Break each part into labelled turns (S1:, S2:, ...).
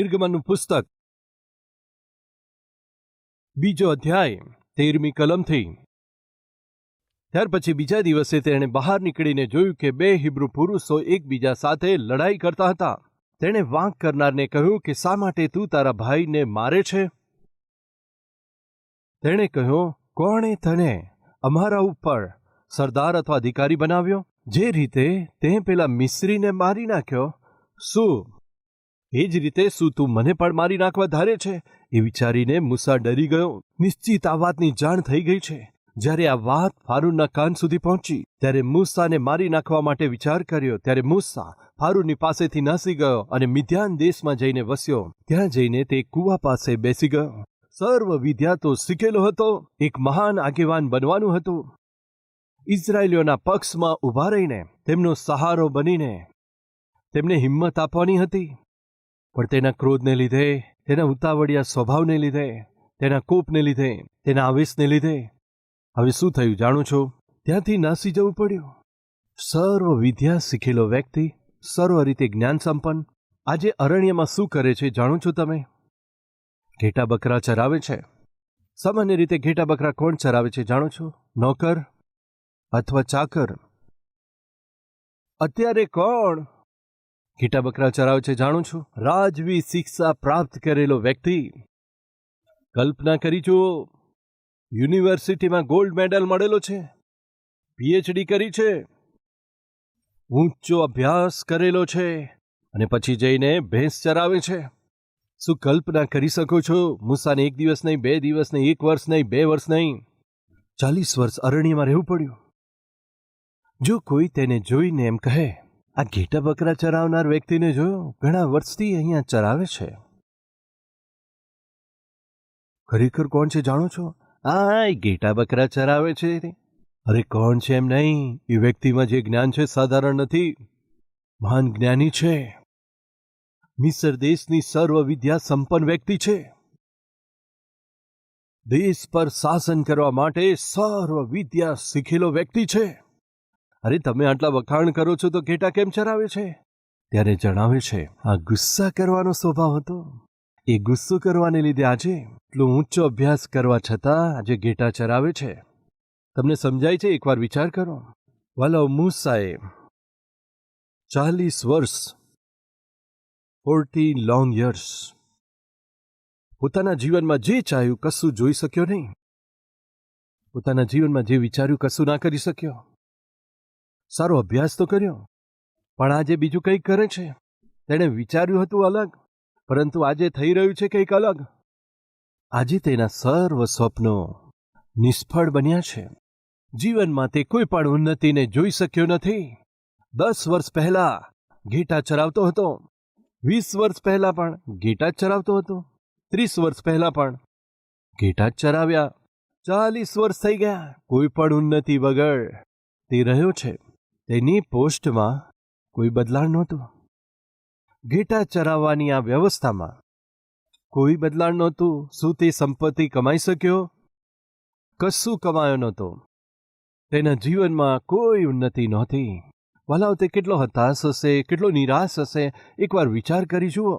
S1: નિર્ગમનનું પુસ્તક. બીજો અધ્યાય, તેરમી કલમથી. ત્યાર પછી બીજા દિવસે તેણે બહાર નીકળીને જોયું કે બે હિબ્રુ પુરુષો એકબીજા સાથે લડાઈ કરતા હતા. તેણે વાંક કરનારને કહ્યું કે, શા માટે તું તારા ભાઈને મારે છે? તેણે કહ્યું, કોણે તને અમારા ઉપર સરદાર અથવા અધિકારી બનાવ્યો? જે રીતે તે પેલા મિસ્ત્રીને મારી નાખ્યો, શું એ જ રીતે શું તું મને પણ મારી નાખવા ધારે છે? એ વિચારીને મૂસા ડરી ગયો. નિશ્ચિત આ વાતની જાણ થઈ ગઈ છે. જ્યારે આ વાત ફારૂનના કાન સુધી પહોંચી, ત્યારે મૂસાને મારી નાખવા માટે વિચાર કર્યો, ત્યારે મૂસા ફારૂનની પાસેથી નાસી ગયો અને મિધ્યાન દેશમાં જઈને વસ્યો. ત્યાં જઈને તે કૂવા પાસે બેસી ગયો. સર્વ વિદ્યા તો શીખેલો હતો, એક મહાન આગેવાન બનવાનું હતું. ઇઝરાયલીઓના પક્ષમાં ઊભા રહીને તેમનો સહારો બનીને તેમને હિંમત આપવાની હતી. પણ તેના ક્રોધને લીધે, તેના ઉતાવળિયા સ્વભાવને લીધે, તેના કોપને લીધે, તેના આવેશને લીધે. હવે શું થયું જાણો છો? ત્યાંથી નાસી જવું પડ્યું. સર્વ વિદ્યા શીખેલો વ્યક્તિ, સર્વ રીતે જ્ઞાન સંપન્ન આજે અરણ્યમાં શું કરે છે જાણો છો તમે? ઘેટા બકરા ચરાવે છે. સામાન્ય રીતે ઘેટા બકરા કોણ ચરાવે છે જાણો છો? નોકર અથવા ચાકર? અત્યારે કોણ ઘેટા બકરા ચરાવે છે જાણું છું. રાજવી શિક્ષા પ્રાપ્ત કરેલો વ્યક્તિ. કલ્પના કરી જુઓ. યુનિવર્સિટીમાં ગોલ્ડ મેડલ મળેલો છે. પીએચડી કરી છે. ઊંચો અભ્યાસ કરેલો છે અને પછી જઈને ભેંસ ચરાવે છે. શું કલ્પના કરી શકો છો? મૂસાને એક દિવસ નહીં, બે દિવસ નહીં, એક વર્ષ નહીં, બે વર્ષ નહીં. ચાલીસ વર્ષ અરણ્યમાં રહેવું પડ્યું. જો કોઈ તેને જોઈને એમ કહે આ ઘેટા બકરા ચરાવનાર વ્યક્તિને જોયો, ઘણા વર્ષથી અહીંયા ચરાવે છે. ખરેખર કોણ છે જાણો છો? આ ઘેટા બકરા ચરાવે છે અરે કોણ છે એમ નહીં, એ વ્યક્તિમાં જે જ્ઞાન છે સાધારણ નથી. મહાન જ્ઞાની છે. મિસર દેશની સર્વ વિદ્યા સંપન્ન વ્યક્તિ છે. દેશ પર શાસન કરવા માટે સર્વ વિદ્યા શીખેલો વ્યક્તિ છે. અરે, તમે આટલા વખાણ કરો છો તો ઘેટા કેમ ચરાવે છે? ત્યારે જણાવે છે, આ ગુસ્સા કરવાનો સ્વભાવ હતો. એ ગુસ્સો કરવાને લીધે આજે એટલો ઊંચો અભ્યાસ કરવા છતાં આજે ઘેટા ચરાવે છે. તમને સમજાય છે? એકવાર વિચાર કરો. વાલો, મૂસાએ ચાલીસ વર્ષ, ફોર્ટી લોંગ યર્સ, પોતાના જીવનમાં જે ચાહ્યું કશું જોઈ શક્યો નહીં. પોતાના જીવનમાં જે વિચાર્યું કશું ના કરી શક્યો. સારો અભ્યાસ તો કર્યો. પણ આજે બીજું કંઈક કરે છે. તેણે વિચાર્યું હતું અલગ, પરંતુ આજે થઈ રહ્યું છે કંઈક અલગ. આજે તેના સર્વ સ્વપ્નો નિષ્ફળ બન્યા છે. જીવનમાં તે કોઈ પણ ઉન્નતિને જોઈ શક્યો નથી. દસ વર્ષ પહેલા ઘેટા ચરાવતો હતો. વીસ વર્ષ પહેલા પણ ઘેટા જ ચરાવતો હતો. ત્રીસ વર્ષ પહેલા પણ ઘેટા જ ચરાવ્યા. ચાલીસ વર્ષ થઈ ગયા. કોઈ પણ ઉન્નતિ વગર તે રહ્યો છે. તેની પોસ્ટમાં કોઈ બદલાણ નહોતું. ઘેટા ચરાવવાની આ વ્યવસ્થામાં કોઈ બદલાણ નહોતું. શું તે સંપત્તિ કમાઈ શક્યો? કશું કમાયો નહોતો. તેના જીવનમાં કોઈ ઉન્નતિ નહોતી. વાલાઓ, તે કેટલો હતાશ હશે, કેટલો નિરાશ હશે? એકવાર વિચાર કરી જુઓ.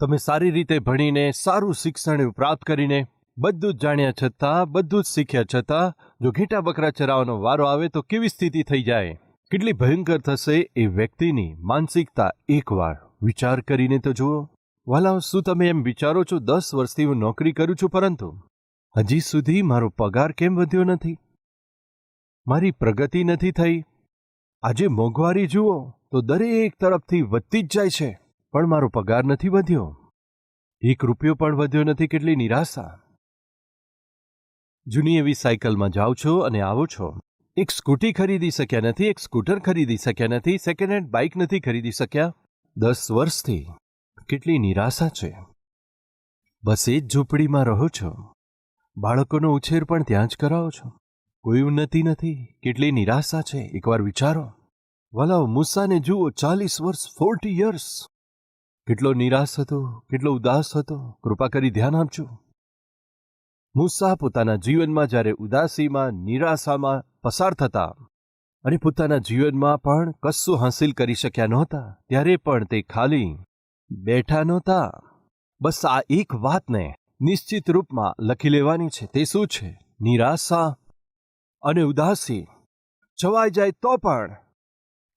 S1: તમે સારી રીતે ભણીને, સારું શિક્ષણ પ્રાપ્ત કરીને, બધું જ જાણ્યા છતાં, બધું જ શીખ્યા છતાં, જો ઘેટા બકરા ચરાવવાનો વારો આવે તો કેવી સ્થિતિ થઈ જાય? કેટલી ભયંકર થશે એ વ્યક્તિની માનસિકતા એકવાર વિચાર કરીને તો જુઓ. વાલાઓ શું તમે એમ વિચારો છો દસ વર્ષથી હું નોકરી કરું છું પરંતુ હજી સુધી મારો પગાર કેમ વધ્યો નથી? મારી પ્રગતિ નથી થઈ. આજે મોંઘવારી જુઓ તો દરેક તરફથી વધતી જ જાય છે, પણ મારો પગાર નથી વધ્યો. એક રૂપિયો પણ વધ્યો નથી, કેટલી નિરાશા. જૂની એવી સાયકલમાં જાઓ છો અને આવો છો. એક સ્કૂટી ખરીદી શક્યા નથી, એક સ્કૂટર ખરીદી શક્યા નથી સેકન્ડ હેન્ડ બાઇક નથી ખરીદી શક્યા. દસ વર્ષથી કેટલી નિરાશા છે. બસ એ જ ઝૂંપડીમાં રહો છો. બાળકોનો ઉછેર પણ ત્યાં જ કરાવો છો. કોઈ ઉન્નતિ નથી. કેટલી નિરાશા છે. એકવાર વિચારો. વલાવ મૂસાને જુઓ, ચાલીસ વર્ષ ફોર્ટી યર્સ કેટલો નિરાશ હતો, કેટલો ઉદાસ હતો. કૃપા કરી ધ્યાન આપજો. મૂસા પોતાના જીવનમાં જ્યારે ઉદાસીમાં, નિરાશામાં પસાર થતા અને પોતાના જીવનમાં પણ કશું હાંસિલ કરી શક્યા નહોતા, ત્યારે પણ તે ખાલી બેઠા નહોતા. બસ આ એક વાતને નિશ્ચિત રૂપમાં લખી લેવાની છે, તે શું છે? નિરાશા અને ઉદાસી. છવાઈ જાય તો પણ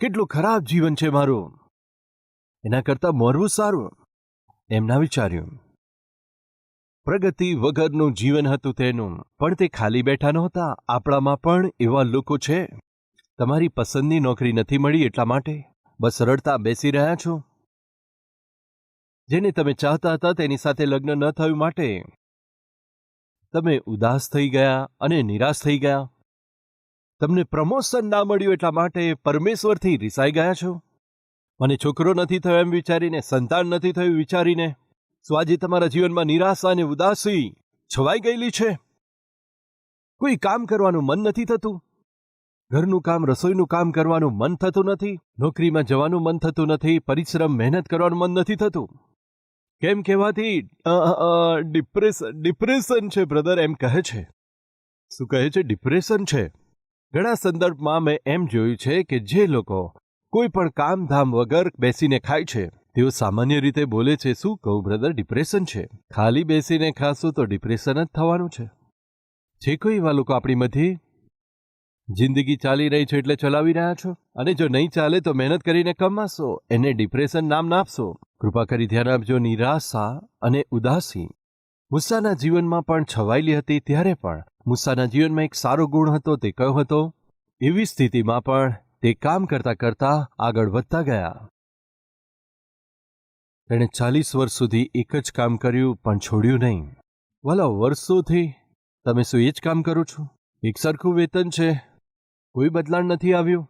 S1: કેટલું ખરાબ જીવન છે મારું. એના કરતાં મરવું સારું, એમના વિચાર્યું. પ્રગતિ વગરનું જીવન હતું તેનું. પણ તે ખાલી બેઠા નહોતા. આપણામાં પણ એવા લોકો છે. તમારી પસંદની નોકરી નથી મળી એટલા માટે. બસ રડતા બેસી રહ્યા છો. જેને તમે ચાહતા હતા તેની સાથે લગ્ન ન થયું માટે. તમે ઉદાસ થઈ ગયા અને નિરાશ થઈ ગયા. તમને પ્રમોશન ના મળ્યું એટલા માટે પરમેશ્વરથી રિસાઈ ગયા છો. મને છોકરો નથી થયો એમ વિચારીને, સંતાન નથી થયું વિચારીને. શું આજે તમારા જીવનમાં નિરાશા અને ઉદાસી છવાઈ ગયેલી છે. કોઈ કામ કરવાનું મન નથી થતું. ઘરનું કામ, રસોઈનું કામ કરવાનું મન થતું નથી. નોકરીમાં જવાનું મન થતું નથી. પરિશ્રમ, મહેનત કરવાનું મન નથી થતું. કેમ કહેવાથી ડિપ્રેશન છે, બ્રધર, એમ કહે છે. શું કહે છે? ડિપ્રેશન છે. ઘણા સંદર્ભમાં મેં એમ જોયું છે કે જે લોકો કોઈ પણ કામ ધામ વગર બેસીને ખાય છે. તેઓ સામાન્ય રીતે બોલે છે, શું કહું, બ્રધર? ડિપ્રેશન છે. ખાલી બેસીને ખાશું તો ડિપ્રેશન જ થવાનું છે. છે કોઈ એવા લોકો આપણી મધ્યે જિંદગી ચાલી રહી છે એટલે ચલાવી રહ્યા છો. અને જો નહીં ચાલે તો મહેનત કરીને કમાશો, એને ડિપ્રેશન નામ ના આપશો. કૃપા કરી ધ્યાન આપજો, નિરાશા અને ઉદાસી. મુસાના જીવનમાં પણ છવાયેલી હતી ત્યારે પણ. મુસાના જીવનમાં એક સારો ગુણ હતો, તે કયો હતો? એવી સ્થિતિમાં પણ તે કામ કરતા કરતા આગળ વધતા ગયા. તેણે ચાલીસ વર્ષ સુધી એક જ કામ કર્યું, પણ છોડ્યું નહીં. વાલા વર્ષોથી તમે શું એ જ કામ કરો છો? એક સરખું વેતન છે? કોઈ બદલાણ નથી આવ્યું?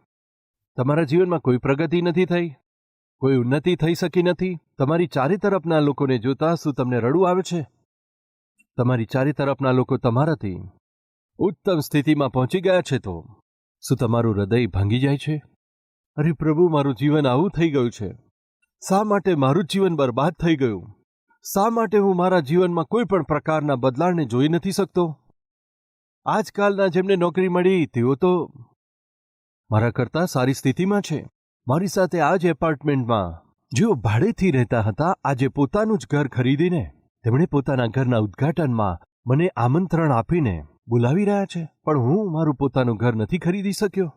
S1: તમારા જીવનમાં કોઈ પ્રગતિ નથી થઈ? કોઈ ઉન્નતિ થઈ શકી નથી? તમારી ચારે તરફના લોકોને જોતા શું તમને રડવું આવે છે? તમારી ચારે તરફના લોકો તમારાથી ઉત્તમ સ્થિતિમાં પહોંચી ગયા છે તો શું તમારું હૃદય ભાંગી જાય છે? અરે પ્રભુ, મારું જીવન આવું થઈ ગયું છે. શા માટે મારું જીવન બરબાદ થઈ ગયું? શા માટે હું મારા જીવનમાં કોઈ પણ પ્રકારના બદલાણને જોઈ નથી શકતો? આજકાલના જેમને નોકરી મળી, તેઓ તો મારા કરતાં સારી સ્થિતિમાં છે. મારી સાથે આ જ એપાર્ટમેન્ટમાં જેઓ ભાડેથી રહેતા હતા, આજે પોતાનું જ ઘર ખરીદીને તેમણે પોતાના ઘરના ઉદ્ઘાટનમાં મને આમંત્રણ આપીને બોલાવી રહ્યા છે. પણ હું મારું પોતાનું ઘર નથી ખરીદી શક્યો.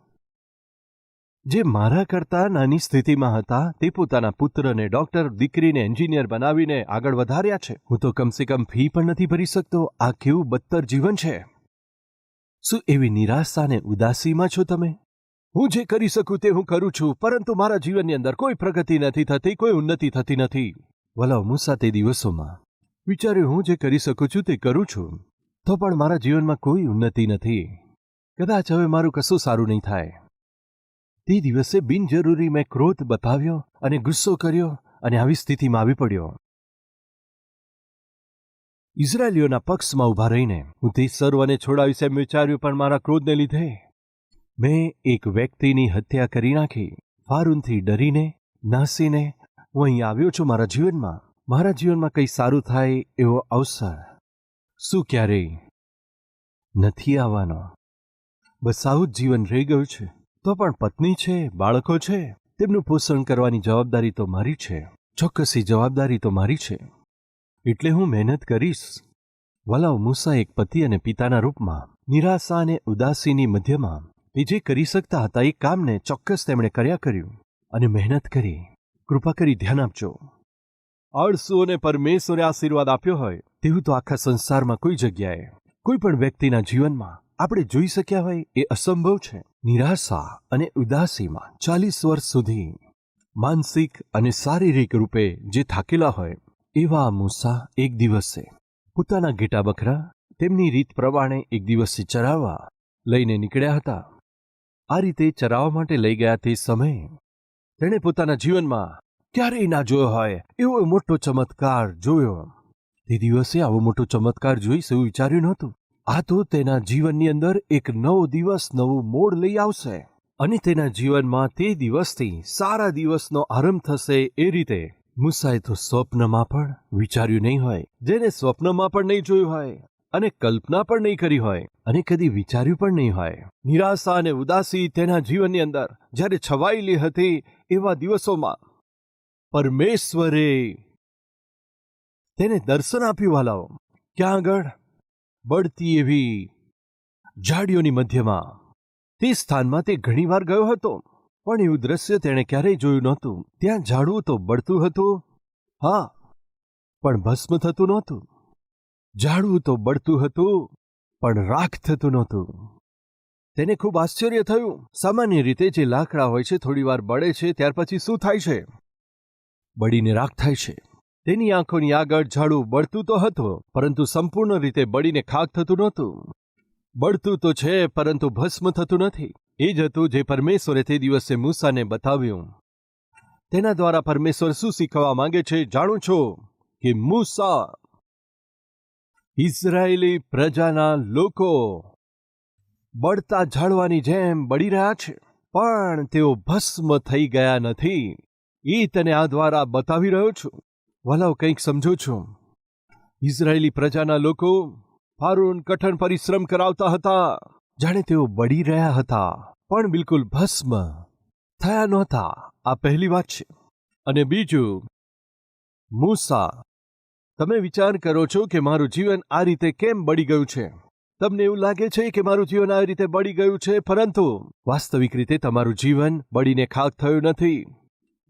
S1: જે મારા કરતાં નાની સ્થિતિમાં હતા, તે પોતાના પુત્રને ડોક્ટર, દીકરીને એન્જિનિયર બનાવીને આગળ વધાર્યા છે. હું તો કમસે કમ ફી પણ નથી ભરી શકતો. આ કેવું બદતર જીવન છે? શું એવી નિરાશા અને ઉદાસીમાં છો તમે? હું જે કરી શકું તે હું કરું છું, પરંતુ મારા જીવનની અંદર કોઈ પ્રગતિ નથી થતી, કોઈ ઉન્નતિ થતી નથી. વલાવ મૂસા તે દિવસોમાં વિચાર્યું હું જે કરી શકું છું તે કરું છું. તો પણ મારા જીવનમાં કોઈ ઉન્નતિ નથી. કદાચ હવે મારું કશું સારું નહીં થાય. તે દિવસે બિનજરૂરી મેં ક્રોધ બતાવ્યો અને ગુસ્સો કર્યો અને આવી સ્થિતિમાં આવી પડ્યો. ઇઝરાયલીઓના પક્ષમાં ઊભા રહીને હું તે સર્વને છોડાવીશ એમ વિચાર્યું, પણ મારા ક્રોધને લીધે મેં એક વ્યક્તિની હત્યા કરી નાખી. ફારૂનથી ડરીને, નાસીને, હું અહીં આવ્યો છું મારા જીવનમાં. મારા જીવનમાં કંઈ સારું થાય એવો અવસર શું ક્યારેય નથી આવવાનો. બસ આવું જ જીવન રહી ગયું છે. તો પણ પત્ની છે, બાળકો છે, તેમનું પોષણ કરવાની જવાબદારી તો મારી છે, ચોક્કસી જવાબદારી તો મારી છે. એટલે હું મહેનત કરીશ. વલાવ મૂસા એક પતિ અને પિતાના રૂપમાં, નિરાશા અને ઉદાસીની મધ્યમાં, એ જે કરી શકતા હતા એ કામને ચોક્કસ તેમણે કર્યા કર્યું. અને મહેનત કરી. કૃપા કરી ધ્યાન આપજો. આળસુ અને પરમેશ્વરે આશીર્વાદ આપ્યો હોય, તેવું તો આખા સંસારમાં કોઈ જગ્યાએ, કોઈ પણ વ્યક્તિના જીવનમાં આપણે જોઈ શક્યા હોય એ અસંભવ છે. નિરાશા અને ઉદાસીમાં ચાલીસ વર્ષ સુધી માનસિક અને શારીરિક રૂપે જે થાકેલા હોય, એવા મૂસા એક દિવસે પોતાના ઘેટા બકરા તેમની રીત પ્રમાણે એક દિવસે ચરાવવા લઈને નીકળ્યા હતા. આ રીતે ચરાવવા માટે લઈ ગયા તે સમયે તેણે પોતાના જીવનમાં ક્યારેય ના જોયો હોય, એવો મોટો ચમત્કાર જોયો. તે દિવસે આવો મોટો ચમત્કાર જોઈશ એવું વિચાર્યું નહોતું આ તો તેના જીવનની અંદર એક નવો દિવસ, નવું મોડ લઈ આવશે. અને તેના જીવનમાં તે દિવસથી સારા દિવસનો આરંભ થશે એ રીતે. મુસાએ તો સ્વપ્નમાં પણ વિચાર્યું નહીં હોય. જેને સ્વપ્નમાં પણ નહીં જોયું હોય અને કલ્પના પણ નહીં કરી હોય અને કદી વિચાર્યું પણ નહીં હોય. નિરાશા અને ઉદાસી તેના જીવનની અંદર જ્યારે છવાયેલી હતી એવા દિવસોમાં પરમેશ્વરે તેને દર્શન આપ્યું વાલાઓ ક્યાં આગળ? બળતી એવી ઝાડીઓની મધ્યમાં. તે સ્થાનમાં તે ઘણીવાર ગયો હતો, પણ એવું દ્રશ્ય તેણે ક્યારેય જોયું નહોતું. ત્યાં ઝાડવું તો બળતું હતું, હા, પણ ભસ્મ થતું નહોતું. ઝાડવું તો બળતું હતું, પણ રાખ થતું નહોતું. તેને ખૂબ આશ્ચર્ય થયું. સામાન્ય રીતે જે લાકડા હોય છે, થોડીવાર બળે છે, ત્યાર પછી શું થાય છે? બળીને રાખ થાય છે. તેની આંખોની આગળ ઝાડું બળતું તો હતું, પરંતુ સંપૂર્ણ રીતે બળીને ખાક થતું નહોતું. બળતું તો છે, પરંતુ ભસ્મ થતું નથી. એ જ હતું જે પરમેશ્વરે તે દિવસે મૂસાને બતાવ્યું. તેના દ્વારા પરમેશ્વર શું શીખવા માંગે છે, જાણું છો? કે મૂસા ઇઝરાયેલી પ્રજાના લોકો બળતા ઝાડવાની જેમ બળી રહ્યા છે, પણ તેઓ ભસ્મ થઈ ગયા નથી. એ તને આ દ્વારા બતાવી રહ્યો છું. વલાવ કંઈક સમજો છો? ઇઝરાયેલી પ્રજાના લોકો ફારૂન કઠણ પરિશ્રમ કરાવતા હતા. જાણે તેઓ બળી રહ્યા હતા, પણ બિલકુલ ભસ્મ થયા નહોતા. આ પહેલી વાત છે. અને બીજું, મૂસા, તમે વિચાર કરો છો કે મારું જીવન આ રીતે કેમ બળી ગયું છે? તમને એવું લાગે છે કે મારું જીવન આ રીતે બળી ગયું છે, પરંતુ વાસ્તવિક રીતે તમારું જીવન બળીને ખાક થયું નથી.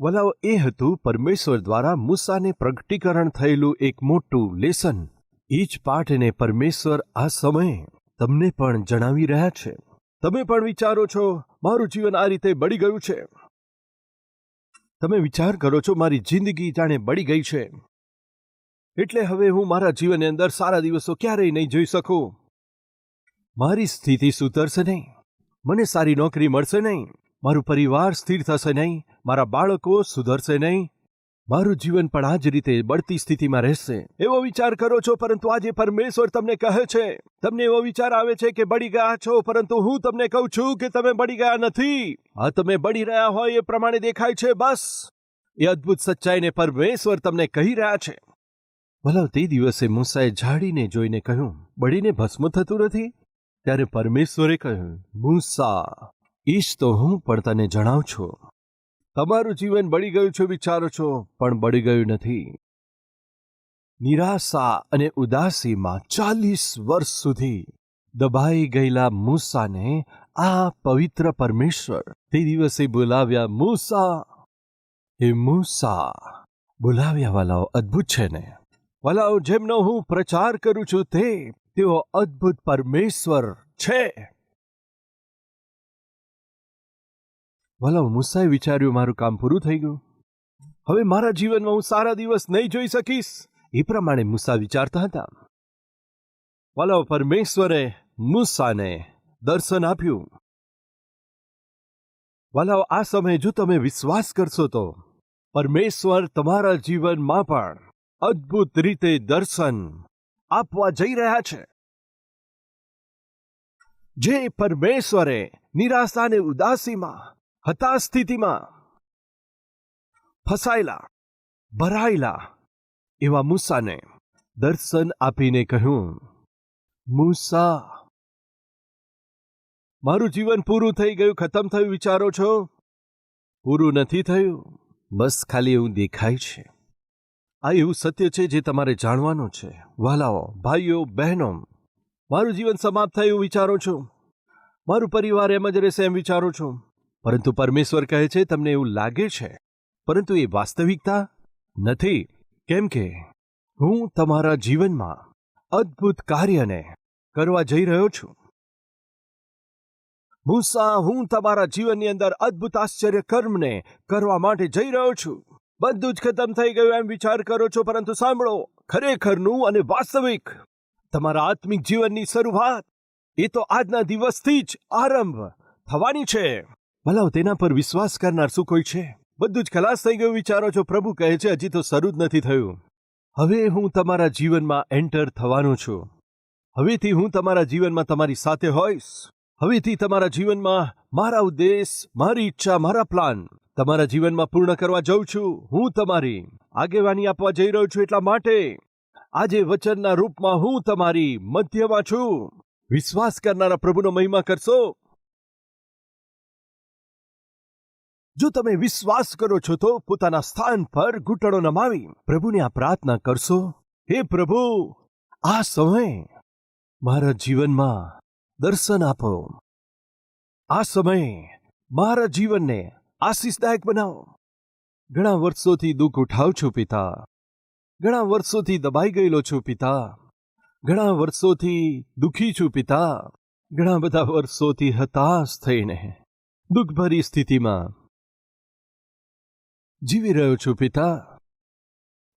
S1: વલાઓ એ હતું પરમેશ્વર દ્વારા મૂસાને પ્રગટીકરણ થયેલું એક મોટું લેસન. એ જ પાઠને પરમેશ્વર આ સમયે તમને પણ જણાવી રહ્યા છે. તમે પણ વિચારો છો, મારું જીવન આ રીતે બળી ગયું છે. તમે વિચાર કરો છો, મારી જિંદગી જાણે બળી ગઈ છે. એટલે હવે હું મારા જીવનની અંદર સારા દિવસો ક્યારેય નહીં જોઈ શકું. મારી સ્થિતિ સુધરશે નહીં. મને સારી નોકરી મળશે નહીં. મારું પરિવાર સ્થિર થશે નહીં, મારા બાળકો સુધરશે નહીં. મારું જીવન પણ આ જ રીતે બળતી સ્થિતિમાં રહેશે. એવો વિચાર કરો છો, પરંતુ આજે પરમેશ્વર તમને કહે છે. તમને એવો વિચાર આવે છે કે બળી ગયા છો, પરંતુ હું તમને કહું છું કે તમે બળી ગયા નથી. આ તમે બળી રહ્યા હોય એ પ્રમાણે દેખાય છે, બસ. એ અદ્ભુત સચ્ચાઈને પરમેશ્વર તમને કહી રહ્યા છે. ભલા તે દિવસે મૂસાએ ઝાડીને જોઈને કહ્યું, બળીને ભસ્મ થતું નથી? ત્યારે પરમેશ્વરે કહ્યું, મૂસા ઈશ તો હું પણ તને જણાવું છું. તમારું જીવન બળી ગયું છે, વિચારો છો, પણ બળી ગયું નથી. નિરાશા અને ઉદાસીમાં ચાલીસ વર્ષ સુધી દબાઈ ગયેલા મૂસાને આ પવિત્ર પરમેશ્વર તે દિવસે બોલાવ્યા, મૂસા! એ મૂસા! બોલાવ્યા વાલાઓ અદ્ભુત છે ને. વાલાઓ, જેમનો હું પ્રચાર કરું છું તે, તેઓ અદ્ભુત પરમેશ્વર છે. વલાઓ મુસાએ વિચાર્યું મારું કામ પૂરું થઈ ગયું. હવે મારા જીવનમાં હું સારા દિવસ નહીં જોઈ શકીશ. એ પ્રમાણે મુસા વિચારતા હતા. વલાઓ પરમેશ્વરે મુસાને દર્શન આપ્યું. વલાઓ આ સમયે જો તમે વિશ્વાસ કરશો તો પરમેશ્વર તમારા જીવનમાં પણ અદ્ભુત રીતે દર્શન આપવા જઈ રહ્યા છે. જે પરમેશ્વરે નિરાશાને ઉદાસીમાં હતાશ સ્થિતિમાં ફસાયેલા, ભરાયેલા એવા મૂસાને દર્શન આપીને કહ્યું, મૂસા, મારું જીવન પૂરું થઈ ગયું, ખતમ થયું, વિચારો છો? પૂરું નથી થયું, બસ ખાલી એવું દેખાય છે. આ એવું સત્ય છે જે તમારે જાણવાનું છે. વાલાઓ, ભાઈઓ, બહેનો, મારું જીવન સમાપ્ત થયું, વિચારો છો? મારું પરિવાર એમ જ રહેશે એમ વિચારો છો? પરંતુ પરમેશ્વર કહે છે, તમને એવું લાગે છે? પરંતુ એ વાસ્તવિકતા નથી. કેમ કે હું તમારા જીવનમાં અદ્ભુત કાર્યને કરવા જઈ રહ્યો છું. મૂસા હું તમારા જીવનની અંદર અદ્ભુત આશ્ચર્ય કર્મને કરવા માટે જઈ રહ્યો છું. બધું જ ખતમ થઈ ગયું એમ વિચાર કરો છો, પરંતુ સાંભળો, ખરેખરનું અને વાસ્તવિક તમારા આત્મિક જીવનની શરૂઆત, એ તો આજના દિવસથી જ આરંભ થવાની છે. ભલાવ તેના પર વિશ્વાસ કરનાર શું કોઈ છે? બધું જ ખલાસ થઈ ગયું, વિચારો છો. પ્રભુ કહે છે, હજી તો શરૂ જ નથી થયું. હવે હું તમારા જીવનમાં એન્ટર થવાનો છું. હવેથી હું તમારા જીવનમાં તમારી સાથે હોઈશ. હવેથી તમારા જીવનમાં મારા ઉદ્દેશ, મારી ઈચ્છા, મારા પ્લાન તમારા જીવનમાં પૂર્ણ કરવા જઉં છું. હું તમારી આગેવાની આપવા જઈ રહ્યો છું એટલા માટે. આજે વચનના રૂપમાં હું તમારી મધ્યમાં છું. વિશ્વાસ કરનારા પ્રભુનો મહિમા કરશો. જો તમે વિશ્વાસ કરો છો તો પોતાના સ્થાન પર ઘૂંટણો નમાવી પ્રભુને આ પ્રાર્થના કરશો. હે પ્રભુ, આ સમય મારા જીવનમાં દર્શન આપો. આ સમય મારા જીવનને આશીષદાયક બનાવો. ઘણા વર્ષોથી દુઃખ ઉઠાવ છું પિતા. ઘણા વર્ષોથી દબાઈ ગયેલો છું પિતા. ઘણા વર્ષોથી દુઃખી છું પિતા. ઘણા બધા વર્ષોથી હતાશ થઈને દુઃખભરી સ્થિતિમાં જીવી રહ્યો છું, પિતા.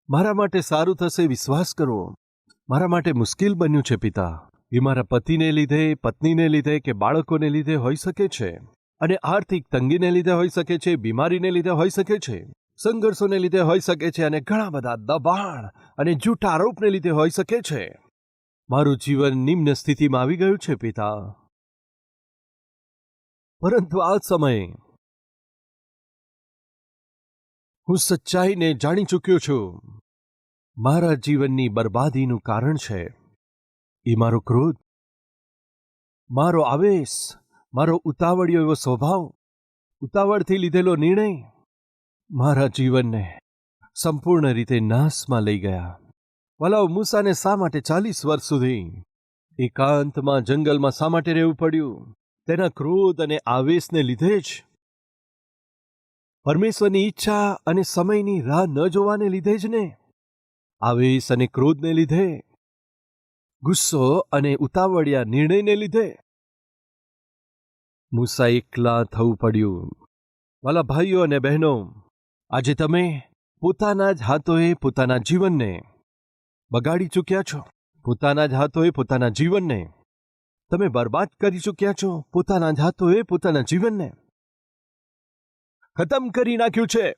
S1: મારા માટે સારું થશે, વિશ્વાસ કરો. મારા માટે મુશ્કેલ બન્યું છે, પિતા. એ મારા પતિને લીધે, પત્નીને લીધે કે બાળકોને લીધે હોઈ શકે છે અને આર્થિક તંગીને લીધે હોઈ શકે છે, બીમારીને લીધે હોઈ શકે છે, સંઘર્ષોને લીધે હોઈ શકે છે અને ઘણા બધા દબાણ અને જૂઠા આરોપને લીધે હોઈ શકે છે. મારું જીવન નિમ્ન સ્થિતિમાં આવી ગયું છે, પિતા. પરંતુ આ સમયે હું સચ્ચાઈને જાણી ચૂક્યો છું. મારા જીવનની બરબાદીનું કારણ છે. એ મારો ક્રોધ, મારો આવેશ, મારો ઉતાવળિયો એવો સ્વભાવ, ઉતાવળથી લીધેલો નિર્ણય મારા જીવનને સંપૂર્ણ રીતે નાશમાં લઈ ગયા. વલાવ મૂસાને શા માટે ચાલીસ વર્ષ સુધી એકાંતમાં જંગલમાં શા માટે રહેવું પડ્યું? તેના ક્રોધ અને આવેશને લીધે જ પરમેશ્વરની ઈચ્છા અને સમયની રાહ ન જોવાને લીધે જ ને? આવેશ અને ક્રોધને લીધે? ગુસ્સો અને ઉતાવળિયા નિર્ણયને લીધે? મૂસા એકલા થવું પડ્યું. વાલા ભાઈઓ અને બહેનો, આજે તમે પોતાના જ હાથોએ પોતાના જીવનને બગાડી ચૂક્યા છો. પોતાના જ હાથોએ પોતાના જીવનને તમે બરબાદ કરી ચૂક્યા છો. પોતાના જ હાથોએ પોતાના જીવનને ખતમ કરી નાખ્યું છે.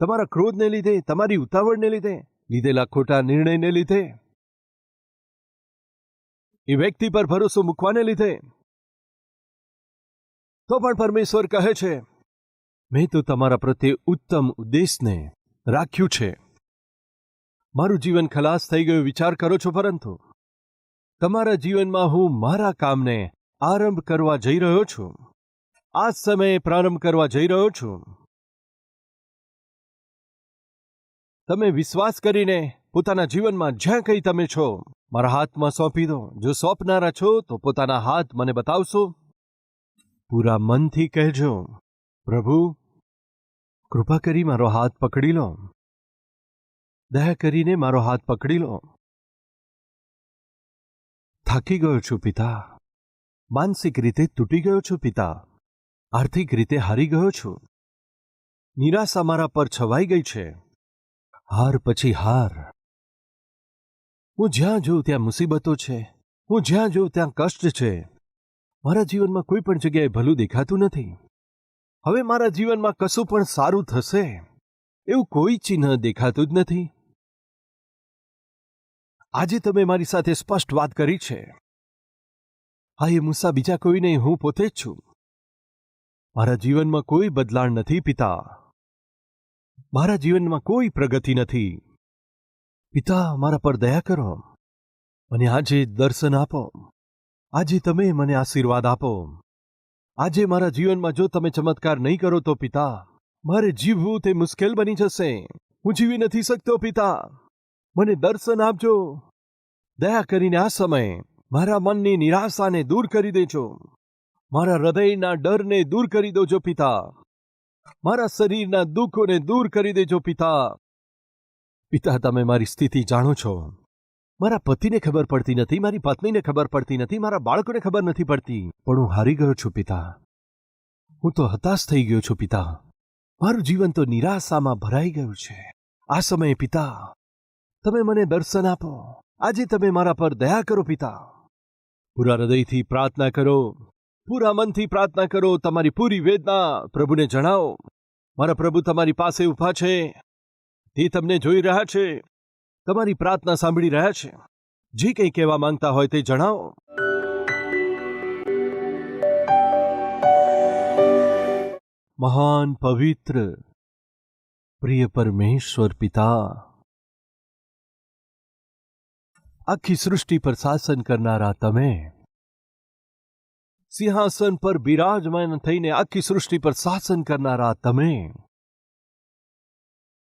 S1: તમારા ક્રોધને લીધે, તમારી ઉતાવળને લીધે, લીધેલા ખોટા નિર્ણયને લીધે. એ વ્યક્તિ પર ભરોસો મૂકવાને લીધે. તો પણ પરમેશ્વર કહે છે, મેં તો તમારા પ્રત્યે ઉત્તમ ઉદ્દેશને રાખ્યું છે. મારું જીવન ખલાસ થઈ ગયું વિચાર કરો છો પરંતુ તમારા જીવનમાં હું મારા કામને આરંભ કરવા જઈ રહ્યો છું. આ સમયે પ્રારંભ કરવા જઈ રહ્યો છું. તમે વિશ્વાસ કરીને પોતાના જીવનમાં જ્યાં કંઈ તમે છો, મારા હાથમાં સોંપી દો. જો સોંપનારા છો, તો પોતાના હાથ મને બતાવશો. પૂરા મનથી કહેજો, પ્રભુ, કૃપા કરી મારો હાથ પકડી લો. દયા કરીને મારો હાથ પકડી લો. થાકી ગયો છું પિતા. માનસિક રીતે તૂટી ગયો છું પિતા. આર્થિક રીતે હારી ગયો છું. નિરાશા મારા પર છવાઈ ગઈ છે. હાર પછી હાર. હું જ્યાં જોઉં ત્યાં મુસીબતો છે. હું જ્યાં જોઉં ત્યાં કષ્ટ છે. મારા જીવનમાં કોઈ પણ જગ્યાએ ભલું દેખાતું નથી. હવે મારા જીવનમાં કશું પણ સારું થશે એવું કોઈ ચિહ્ન દેખાતું જ નથી. આજે તમે મારી સાથે સ્પષ્ટ વાત કરી છે. હા, એ મુસા બીજા કોઈ નહીં હું પોતે જ છું. મારા જીવનમાં કોઈ બદલાણ નથી, પિતા. મારા જીવનમાં કોઈ પ્રગતિ નથી. પિતા, મારા પર દયા કરો. મને આજે દર્શન આપો. આજે તમે મને આશીર્વાદ આપો. આજે મારા જીવનમાં જો તમે ચમત્કાર નહીં કરો તો, પિતા, મારે જીવવું તે મુશ્કેલ બની જશે. હું જીવી નથી શકતો, પિતા. મને દર્શન આપજો. દયા કરીને આ સમયે મારા મનની નિરાશાને દૂર કરી દેજો. મારા હૃદયના ડરને દૂર કરી દેજો પિતા. મારા શરીરના દુઃખોને દૂર કરી દેજો પિતા. પિતા, તમે મારી સ્થિતિ જાણો છો. મારા પતિને ખબર પડતી નથી, મારી પત્નીને ખબર પડતી નથી, મારા બાળકોને ખબર નથી પડતી. પણ હું હારી ગયો છું પિતા. હું તો હતાશ થઈ ગયો છું પિતા. મારું જીવન તો નિરાશામાં ભરાઈ ગયું છે. આ સમયે પિતા, તમે મને દર્શન આપો. આજે તમે મારા પર દયા કરો પિતા. પૂરા હૃદયથી પ્રાર્થના કરો. પૂરા મનથી પ્રાર્થના કરો, તમારી પૂરી વેદના પ્રભુને જણાવો. મારા પ્રભુ તમારી પાસે ઊભા છે. તે તમને જોઈ રહ્યા છે. તમારી પ્રાર્થના સાંભળી રહ્યા છે. જે કંઈ કહેવા માંગતા હોય તે જણાવો. મહાન પવિત્ર, પ્રિય પરમેશ્વર પિતા, આખી સૃષ્ટિ પર શાસન કરનારા તમે સિંહાસન પર બિરાજમાન થઈને આખી સૃષ્ટિ પર શાસન કરનારા તમે.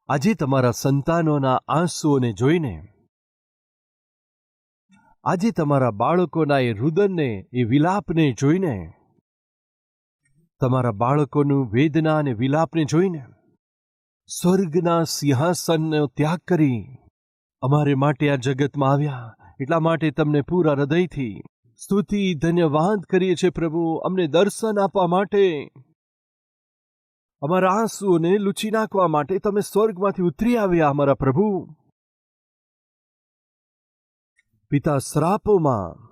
S1: આજે તમારા સંતાનોના આંસુઓને જોઈને, આજે તમારા બાળકોના એ રુદનને, એ વિલાપને જોઈને, તમારા બાળકોનું વેદના અને વિલાપને જોઈને, સ્વર્ગના સિંહાસનનો ત્યાગ કરી અમારે માટે આ જગતમાં આવ્યા. એટલા માટે તમને પૂરા હૃદયથી સ્તુતિ, ધન્યવાદ કરીએ છીએ પ્રભુ. અમને દર્શન આપવા માટે, અમારા આંસુઓને લૂચી નાખવા માટે તમે સ્વર્ગમાંથી ઉતરી આવ્યા અમારા પ્રભુ. પિતા શ્રાપોમાં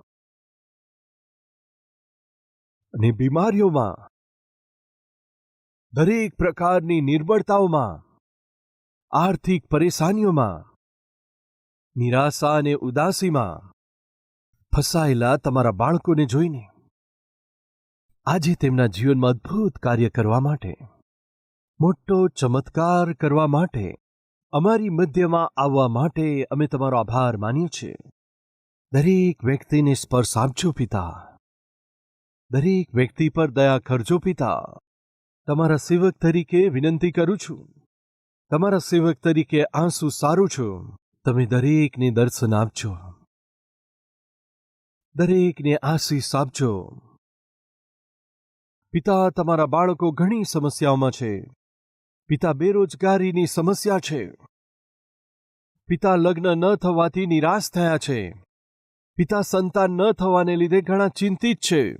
S1: અને બીમારીઓમાં, દરેક પ્રકારની નિર્બળતાઓમાં, આર્થિક પરેશાનીઓમાં, નિરાશા અને ઉદાસીમાં ફસાયેલા તમારા બાળકોને જોઈને. આજે તેમના જીવનમાં અદ્ભુત કાર્ય કરવા માટે, મોટો ચમત્કાર કરવા માટે, અમારી મધ્યમાં આવવા માટે અમે તમારો આભાર માનીએ છીએ. દરેક વ્યક્તિને સ્પર્શ આપજો પિતા. દરેક વ્યક્તિ પર દયા કરજો પિતા. તમારા સેવક તરીકે વિનંતી કરું છું. તમારા સેવક તરીકે આંસુ સારું છું. તમે દરેકને દર્શન આપજો. દરેકને આશીષ આપજો. પિતા તમારા બાળકો ઘણી સમસ્યાઓમાં છે. પિતા બેરોજગારીની સમસ્યા છે. પિતા લગ્ન ન થવાથી નિરાશ થયા છે. પિતા સંતાન ન થવાને લીધે ઘણા ચિંતિત છે.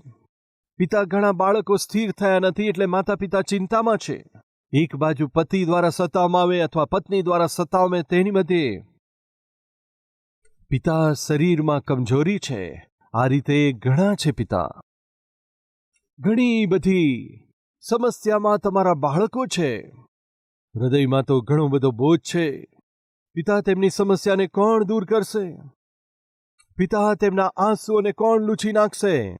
S1: પિતા ઘણા બાળકો સ્થિર થયા નથી એટલે માતા પિતા ચિંતામાં છે. એક બાજુ પતિ દ્વારા સતાવવામાં આવે અથવા પત્ની દ્વારા સતાવવામાં તેની મધ્યે પિતા શરીરમાં કમજોરી છે. આ રીતે ઘણા છે પિતા. ઘણી બધી સમસ્યામાં તમારા બાળકો છે. હૃદયમાં તો ઘણો બધો બોજ છે. પિતા તેમની સમસ્યાને કોણ દૂર કરશે? પિતા તેમના આંસુઓને કોણ લૂછી નાખશે?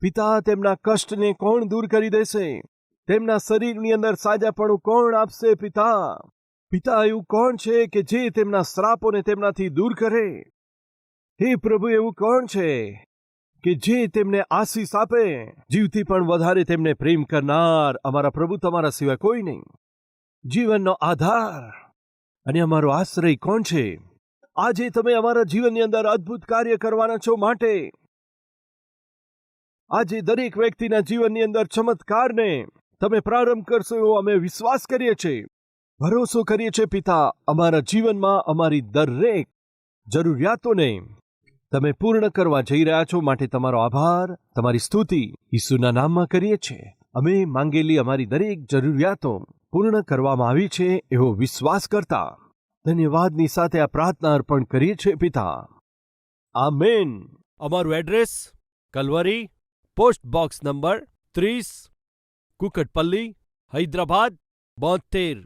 S1: પિતા તેમના કષ્ટને કોણ દૂર કરી દેશે? તેમના શરીરની અંદર સાજાપણું કોણ આપશે પિતા? પિતા એવું કોણ છે કે જે તેમના શ્રાપોને તેમનાથી દૂર કરે? હે પ્રભુ, એવું કોણ છે કે જે તેમને આશીષ આપે? જીવથી પણ વધારે તેમને પ્રેમ કરનાર અમારા પ્રભુ તમારા સિવાય કોઈ નહીં. જીવનનો આધાર અને અમારો આશ્રય કોણ છે? આજે તમે અમારા જીવનની અંદર અદ્ભુત કાર્ય કરવાના છો માટે. આજે દરેક વ્યક્તિના જીવનની અંદર ચમત્કારને તમે પ્રારંભ કરશો એવો અમે વિશ્વાસ કરીએ છીએ. ભરોસો કરીએ છીએ, પિતા, અમારા જીવનમાં અમારી દરેક જરૂરિયાતોને તમે પૂર્ણ કરવા જઈ રહ્યા છો માટે તમારો આભાર. તમારી સ્તુતિ ઈસુના નામમાં કરીએ છીએ. અમે માંગેલી અમારી દરેક જરૂરિયાતો પૂર્ણ કરવામાં આવી છે એવો વિશ્વાસ કરતા ધન્યવાદની સાથે આ પ્રાર્થના અર્પણ કરીએ છીએ પિતા. આ મેન
S2: અમારું address Calvary, post box number ત્રીસ, કુકટપલ્લી, હૈદરાબાદ, બોતેર.